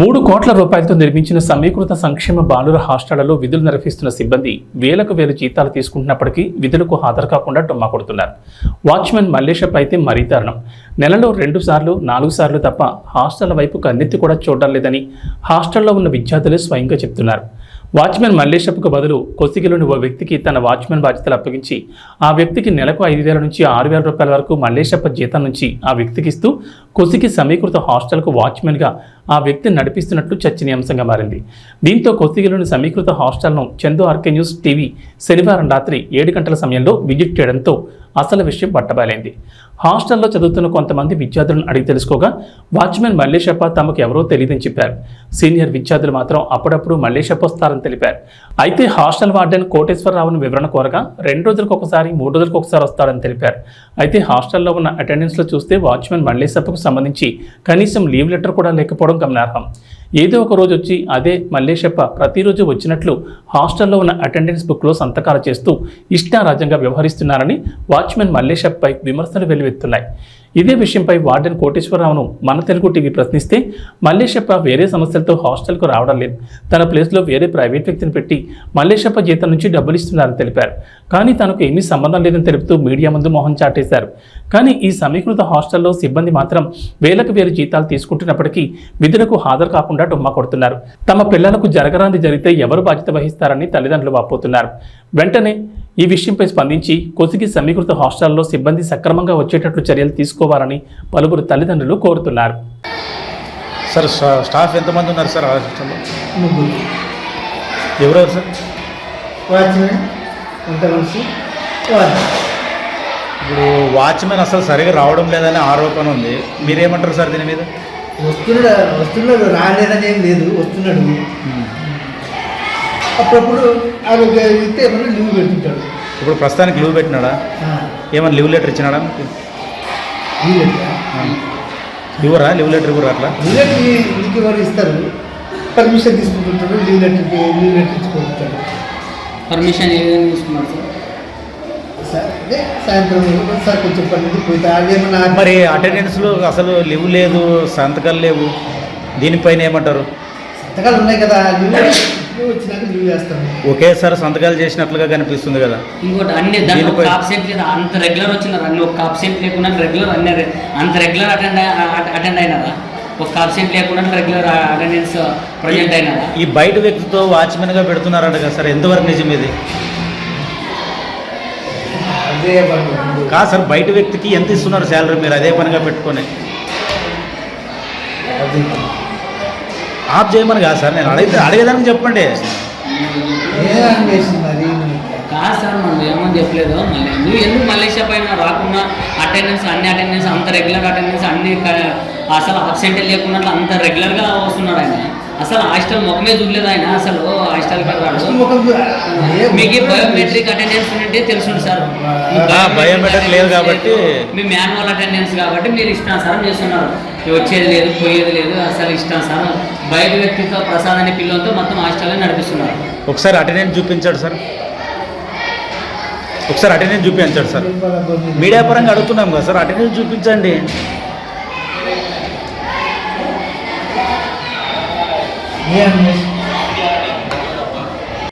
మూడు కోట్ల రూపాయలతో నిర్మించిన సమీకృత సంక్షేమ బాలుర హాస్టళ్ళలో విధులు నిర్వహిస్తున్న సిబ్బంది వేలకు వేలు జీతాలు తీసుకుంటున్నప్పటికీ విధులకు హాజరు కాకుండా డొమ్మా కొడుతున్నారు. వాచ్మెన్ మల్లేషప్ అయితే మరీ దారుణం. నెలలో రెండు సార్లు నాలుగు సార్లు తప్ప హాస్టళ్ళ వైపు కన్నెత్తి కూడా చూడడం లేదని హాస్టల్లో ఉన్న విద్యార్థులే స్వయంగా చెప్తున్నారు. వాచ్మెన్ మల్లేషప్కు బదులు కొసిగిలోని ఓ వ్యక్తికి తన వాచ్మెన్ బాధ్యతలు అప్పగించి ఆ వ్యక్తికి నెలకు ఐదు వేల నుంచి ఆరు వేల రూపాయల వరకు మల్లేషప్ప జీతం నుంచి ఆ వ్యక్తికి ఇస్తూ కొసిగి సమీకృత హాస్టల్కు వాచ్మెన్గా ఆ వ్యక్తిని నడిపిస్తున్నట్లు చర్చనీయాంశంగా మారింది. దీంతో కొసిగిలోని సమీకృత హాస్టల్ను చందు ఆర్కే న్యూస్ టీవీ శనివారం రాత్రి ఏడు గంటల సమయంలో విజిట్ చేయడంతో అసలు విషయం బట్టబయలైంది. హాస్టల్లో చదువుతున్న కొంతమంది విద్యార్థులను అడిగి తెలుసుకోగా వాచ్మెన్ మల్లేశప్ప తమకు ఎవరో తెలియదని చెప్పారు. సీనియర్ విద్యార్థులు మాత్రం అప్పుడప్పుడు మల్లేశప్ప వస్తారని తెలిపారు. అయితే హాస్టల్ వార్డెన్ కోటేశ్వరరావును వివరణ కోరగా రెండు రోజులకు ఒకసారి మూడు రోజులకు ఒకసారి వస్తారని తెలిపారు. అయితే హాస్టల్లో ఉన్న అటెండెన్స్లో చూస్తే వాచ్మెన్ మల్లేశప్పకు సంబంధించి కనీసం లీవ్ లెటర్ కూడా లేకపోవడం గమనార్హం ఏదో ఒక రోజు వచ్చి అదే మల్లేశప్ప ప్రతిరోజు వచ్చినట్లు హాస్టల్లో ఉన్న అటెండెన్స్ బుక్లో సంతకాలు చేస్తూ ఇష్టారాజ్యంగా వ్యవహరిస్తున్నారని వాచ్మెన్ మల్లేశప్పై విమర్శలు వెల్లువెత్తున్నాయి ఇదే విషయంపై వార్డెన్ కోటేశ్వరరావును మన తెలుగు టీవీ ప్రశ్నిస్తే మల్లేశప్ప వేరే సమస్యలతో హాస్టల్కు రావడం లేదు. తన ప్లేస్లో వేరే ప్రైవేట్ వ్యక్తిని పెట్టి మల్లేశప్ప జీతం నుంచి డబ్బులు ఇస్తున్నారని తెలిపారు. కానీ తనకు ఏమీ సంబంధం లేదని తెలుపుతూ మీడియా ముందు మొహం చాటేశారు. కానీ ఈ సమీకృత హాస్టల్లో సిబ్బంది మాత్రం వేలకు వేలు జీతాలు తీసుకుంటున్నప్పటికీ విధులకు హాజరు కాకుండా డుమ్మా కొడుతున్నారు. తమ పిల్లలకు జరగరాంది జరిగితే ఎవరు బాధ్యత వహిస్తారని తల్లిదండ్రులు వాపోతున్నారు. వెంటనే ఈ విషయంపై స్పందించి కొసిగి సమీకృత హాస్టల్లో సిబ్బంది సక్రమంగా వచ్చేటట్లు చర్యలు తీసుకోవాలని పలువురు తల్లిదండ్రులు కోరుతున్నారు. సార్ స్టా- స్టాఫ్ ఎంతమంది ఉన్నారు సార్ హాస్టల్లో? ఎవరెవరు సార్? ఇప్పుడు వాచ్మెన్ అసలు సరిగా రావడం లేదని ఆరోపణ ఉంది. మీరేమంటారు సార్ దీని మీద? వస్తున్నాడు వస్తున్నాడు రాలేదని ఏం లేదు వస్తున్నాడు. అప్పుడప్పుడు ఆరోగ్య ఇస్తే ఏమన్నా లీవ్ పెడుతుంటాడు. ఇప్పుడు ప్రస్తుతానికి లీవ్ పెట్టినాడా? ఏమైనా లీవ్ లెటర్ ఇచ్చినాడా? మీకు లీవ్ లెటర్. ఇవ్వరా? లీవ్ లెటర్ ఇవ్వరా అట్లా? లీవ్ లెటర్ ఇంటికి ఎవరు ఇస్తారు? పర్మిషన్ తీసుకుంటుంటాడు లీవ్ లెటర్కి లీవ్ లెటర్ ఇచ్చుకుంటుంటాడు. పర్మిషన్ ఏ విధంగా తీసుకున్నారు సార్? మరి అటెండెన్స్లో అసలు లీవ్ లేదు సంతకాలు లేవు. దీనిపైన ఏమంటారు? సంతకాలు ఉన్నాయి కదా లీవ్ లీవ్ వచ్చినాక లీవ్ చేస్తాను ఒకేసారి సంతకాలు చేసినట్లుగా కనిపిస్తుంది కదా. ఇంకోటి అన్ని దాంట్లో ఒక ఆబ్సెంట్ లేదు అంత రెగ్యులర్ వచ్చినారు అన్ని ఒక ఆబ్సెంట్ లేకుండా రెగ్యులర్ అన్ని అంత రెగ్యులర్ అటెండ్ అటెండ్ అయినారా? ఒక ఆబ్సెంట్ లేకుండా రెగ్యులర్ అటెండెన్స్ ప్రజెంట్ అయినారా? ఈ బయట వ్యక్తితో వాచ్మెన్గా పెడుతున్నారంట కదా సార్ ఎంతవరకు నిజం ఇది? అదే పని కాదు సార్ బయట వ్యక్తికి ఎంత ఇస్తున్నారు శాలరీ మీరు అదే పనిగా పెట్టుకొని? ఆఫ్ చేయమని కాదు సార్ నేను అడిగితే అడిగేదానికి చెప్పండి. కాదు సార్ మనం ఏమని చెప్పలేదు. మళ్ళీ నువ్వు ఎందుకు మలేషియా పైన రాకుండా అటెండెన్స్ అన్ని అటెండెన్స్ అంత రెగ్యులర్ అటెండెన్స్ అన్ని అసలు అబ్సెంట్ లేకుండా అంత రెగ్యులర్గా వస్తున్నాడు ఆయన? అసలు హాస్టల్ ముఖమే చూడలేదు ఆయన అసలు హాస్టల్ మీకు బయోమెట్రిక్ అటెండెన్స్ ఉంటే తెలుసుంది సార్. బయోమెట్రిక్ లేదు కాబట్టి- మీ మాన్యువల్ అటెండెన్స్ కాబట్టి మీరు ఇష్టానుసారం చేస్తున్నారు. వచ్చేది లేదు పోయేది లేదు అసలు ఇష్టానుసారం. బయట వ్యక్తితో ప్రసాద్ అనే పిల్లలతో మొత్తం హాస్టల్లో నడిపిస్తున్నారు. ఒకసారి అటెండెన్స్ చూపించాడు సార్. ఒకసారి అటెండెన్స్ చూపించాడు సార్. మీడియా పరంగా అడుగుతున్నాం కదా సార్ అటెండెన్స్ చూపించండి. ఏం చేసింది